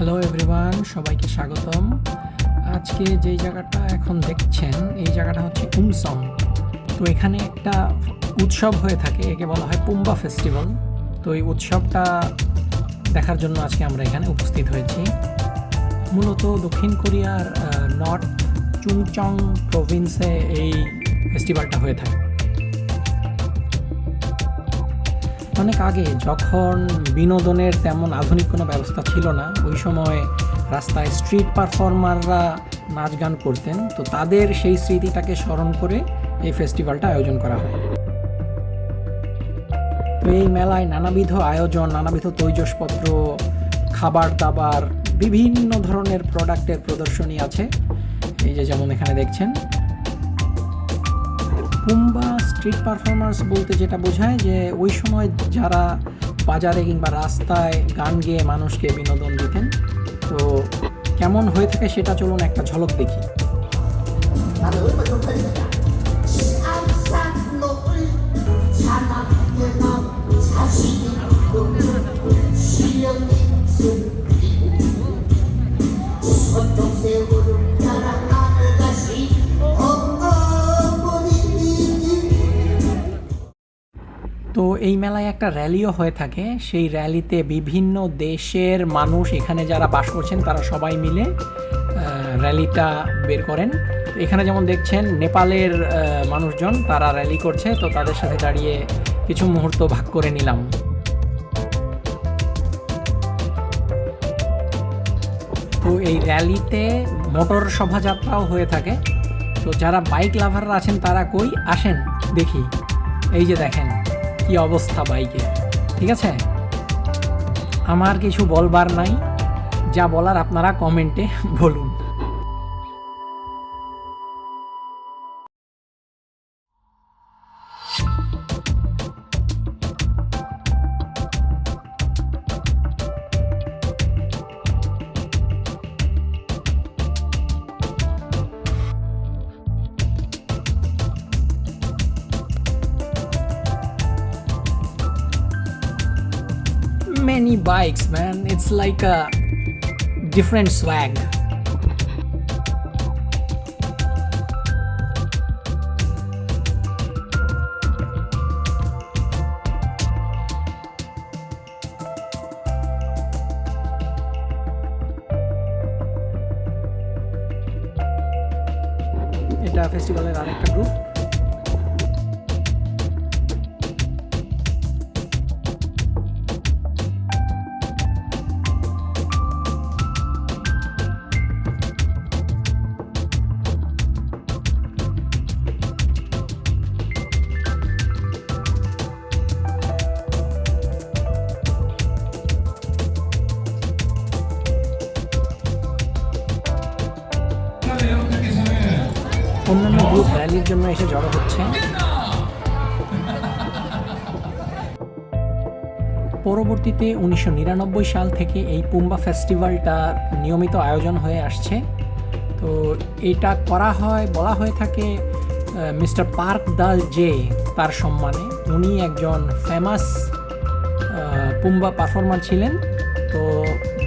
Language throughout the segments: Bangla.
হ্যালো এভরিওয়ান সবাইকে স্বাগতম। আজকে যেই জায়গাটা এখন দেখছেন, এই জায়গাটা হচ্ছে উমসং। তো এখানে একটা উৎসব হয়ে থাকে, একে বলা হয় পুম্বা ফেস্টিভ্যাল। তো এই উৎসবটা দেখার জন্য আজকে আমরা এখানে উপস্থিত হয়েছি। মূলত দক্ষিণ কোরিয়ার নর্থ চুংচং প্রভিন্সে এই ফেস্টিভ্যালটা হয়ে থাকে। অনেক আগে যখন বিনোদনের তেমন আধুনিক কোনো ব্যবস্থা ছিল না, ওই সময় রাস্তায় স্ট্রিট পারফর্মাররা নাচ গান করতেন, তো তাদের সেই স্মৃতিটাকে স্মরণ করে এই ফেস্টিভ্যালটা আয়োজন করা হয়। তো এই মেলায় নানাবিধ আয়োজন, নানাবিধ তৈজসপত্র খাবার দাবার বিভিন্ন ধরনের প্রোডাক্টের প্রদর্শনী আছে। এই যে যেমন এখানে দেখছেন পুম্বা স্ট্রিট পারফরমেন্স বলতে যেটা বোঝায় যে ওই সময় যারা বাজারে কিংবা রাস্তায় গান গেয়ে মানুষকে বিনোদন দিতেন, তো কেমন হয়ে থাকে সেটা চলুন একটা ঝলক দেখি। এই মেলায় একটা র্যালিও হয়ে থাকে। সেই র্যালিতে বিভিন্ন দেশের মানুষ এখানে যারা বাস করছেন, তারা সবাই মিলে র্যালিটা বের করেন। এখানে যেমন দেখছেন, নেপালের মানুষজন তারা র্যালি করছে। তো তাদের সাথে দাঁড়িয়ে কিছু মুহূর্ত ভাগ করে নিলাম। তো এই র্যালিতে মোটর শোভাযাত্রাও হয়ে থাকে। তো যারা বাইক লাভাররা আছেন, তারা কই আসেন? দেখি। এই যে দেখেন। কি অবস্থা বাইকে? ঠিক আছে? আমার কিছু বলবার নাই যা বলার আপনারা কমেন্টে বলুন। many bikes man it's like a different swag এটা ফেস্টিভ্যালের আরেকটা গ্রুপ গ্রুপ র্যালির জন্য এসে জড়ো হচ্ছে। পরবর্তীতে উনিশশো নিরানব্বই সাল থেকে এই পুম্বা ফেস্টিভ্যালটা নিয়মিত আয়োজন হয়ে আসছে। তো এটা করা হয়, বলা হয়ে থাকে মিস্টার পার্ক দাল জে তার সম্মানে। উনি একজন ফেমাস পুম্বা পারফর্মার ছিলেন। তো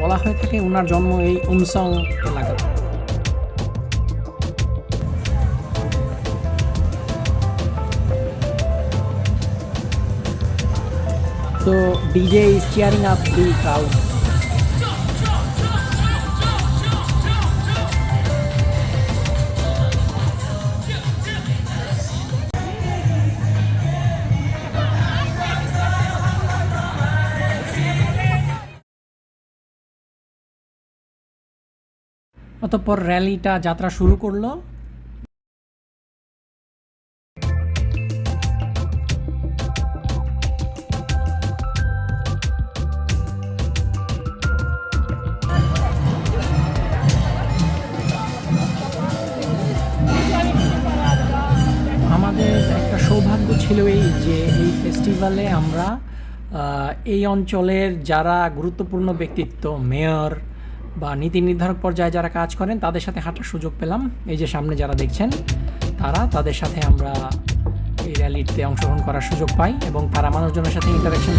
বলা হয়ে থাকে ওনার জন্ম এই উমসং So DJ is cheering up the crowd. অতঃপর র্যালিটা যাত্রা শুরু করল ছিল এই যে এই ফেস্টিভ্যালে আমরা এই অঞ্চলের যারা গুরুত্বপূর্ণ ব্যক্তিত্ব মেয়র বা নীতি নির্ধারক পর্যায়ে যারা কাজ করেন, তাদের সাথে হাঁটার সুযোগ পেলাম। এই যে সামনে যারা দেখছেন, তারা তাদের সাথে আমরা এই র্যালিতে অংশগ্রহণ করার সুযোগ পাই এবং তারা মানুষজনের সাথে ইন্টারাকশন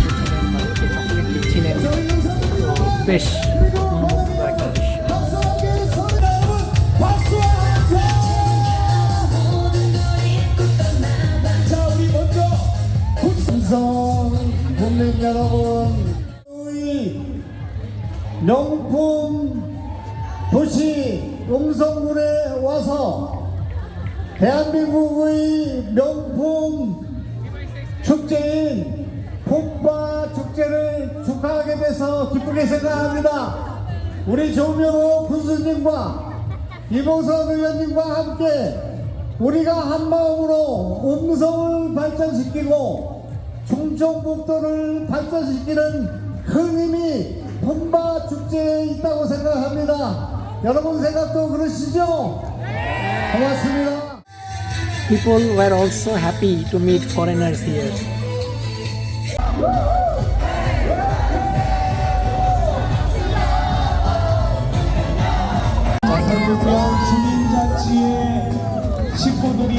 করছিলেন বেশ 명품 도시 용성군에 와서 대한민국의 명품 축제인 폭바 축제를 축하하게 돼서 기쁘게 생각합니다. 우리 조명호 군수님과 이봉선 의원님과 함께 우리가 한마음으로 음성을 발전시키고 충청북도를 발전시키는 큰 힘이 봄바 축제에 있다고 생각합니다. 여러분 생각도 그러시죠? 고맙습니다. People were also happy to meet foreigners here. 자, 서울구청 주민자치의 식구들이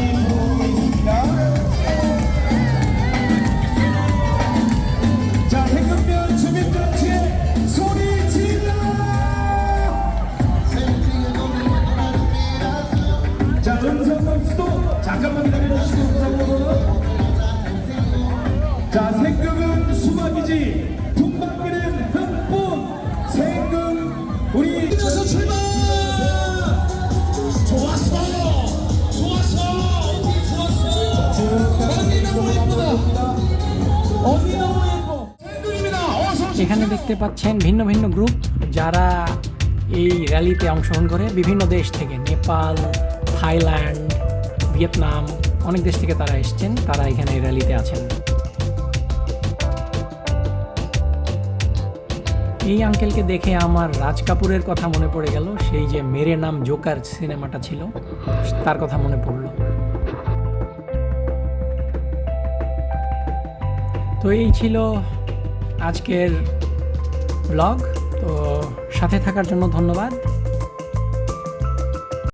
এখানে দেখতে পাচ্ছেন ভিন্ন ভিন্ন গ্রুপ যারা এই র্যালিতে অংশগ্রহণ করে। বিভিন্ন দেশ থেকে নেপাল, থাইল্যান্ড, ভিয়েতনাম, অনেক দেশ থেকে তারা এসেছেন, তারা এখানে র্যালিতে আছেন। এই আঙ্কেলকে দেখে আমার রাজ কাপুরের কথা মনে পড়ে গেল, সেই যে মেরে নাম জোকার সিনেমাটা ছিল, তার কথা মনে পড়ল। তো এই ছিল আজকের ব্লগ। তো সাথে থাকার জন্য ধন্যবাদ।